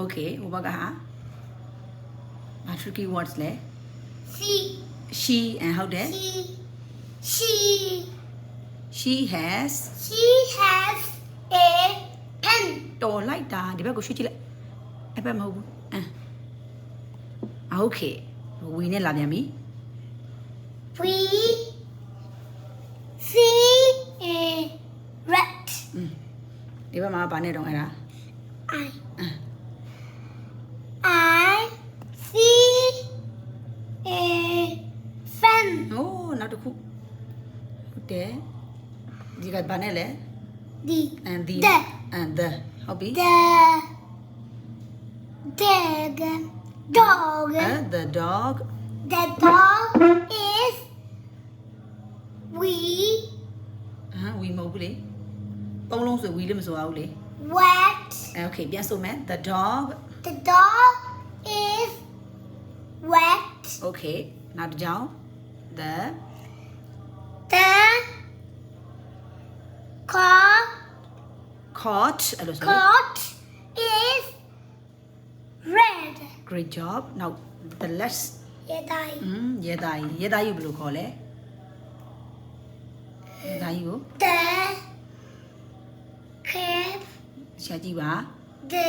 okay ဟိုဘက်ကဟာဘာ tricky words လဲ she she and ဟုတ်တယ် she she she has she has a pen တော်လိုက်တာဒီဘက်ကိုရွှေ့ကြည့်လိုက်အဲ့ဘက်မဟုတ်ဘူးအမ်အာ okay ဝီနဲ့လာပြန်ပြီ we see a rat ဒီဘက်မှာဗာနဲ့တော့အဲ့ဒါ I I fan โอ้နောက်တစ်ခုဟုတ်တယ်ဒီကဗာနဲ့လဲ the and the The. and the ဟုတ်ပြီ the dog dog Uh, the dog the dog is we ဟမ်ဝီမဟုတ်ဘူးလေသုံးလုံးဆိုဝီလည်းမဆိုအောင်လေ wet အဲ okay ပြန်ဆိုမယ် the dog the dog is wet okay နောက်တစ်ကြောင် the the car cot အဲ့လိုဆိုလေ coat is red great job နောက် the less yeah die อืมရဲသားကြီးရဲသားကြီးဘယ်လိုခေါ်လဲရဲသားကြီးကို the cap ရှာကြည့်ပါ the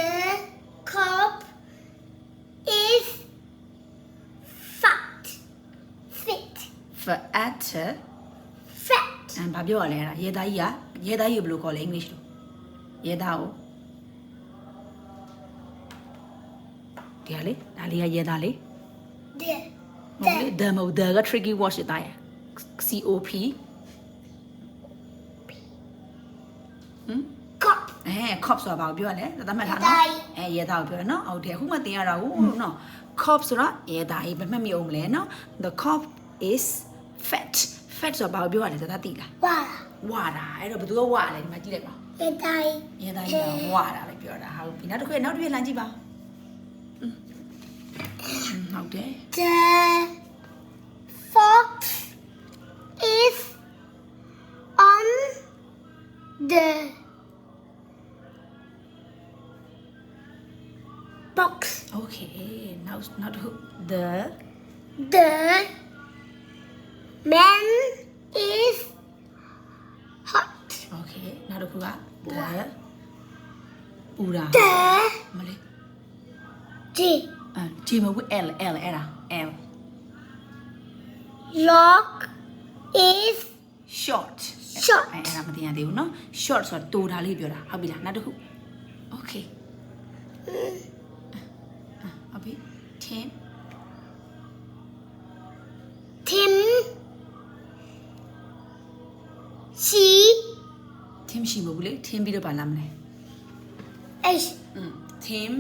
fit fat အ fat မ်ဘာပြောရလဲအဲ့ဒါရဲသားကြီးကရဲသားကြီးကိုဘယ်လိုခေါ်လဲအင်္ဂလိပ်လိုရဲသားကိုဒီဟာလေဒါလေးကရဲသားလေ the ဟုတ်လေ the the မဟုတ် the က tricky word ရှိသားရ C O P ဟမ် cup အဲ cop ဆိုတာဘာကိုပြောရလဲသတ်မှတ်ထားရဲသားနော်ကြီးအဲရဲသားကိုပြောရနော်ဟုတ်တယ်အခုမှသင်ရတာဟုတ်နော် cop ဆိုတာရဲသားကြီးဘယ်မှတ်မိအောင်မလဲနော် the cop is fat fat ဆိုတာဘာကိုပြောရလဲသတ်သိလား wow ဝါတာအဲ့တော့ဘယ်သူကဝါလဲဒီမှာကြည့်လိုက်ပါ yeah die ရဲသားကြီးကဝါတာပဲပြောတာဟုတ်ပြီနောက်တစ်ခုနောက်တစ်ပြလှမ်းကြည့်ပါอืมဟုတ်တယ် the fox is on the box okay နောက်နောက်တစ်ခု the The man is hot. okay နောက်တစ်ခုက the ပူတာ The မလေး G အဲဂျီမဘူး L L အဲ့ဒါ L lock is short Short အဲအဲ့ဒါမသိရသေးဘူးเนาะ short ဆိုတာတိုတာလေးပြောတာဟုတ်ပြီလားနောက်တစ်ခု okay ဟုတ်ပြီ Tim Tim. She Tim ရှိမဟုတ်ဘူးလေ Tim ပြီးတော့ပါလားမလဲ H อืม Tim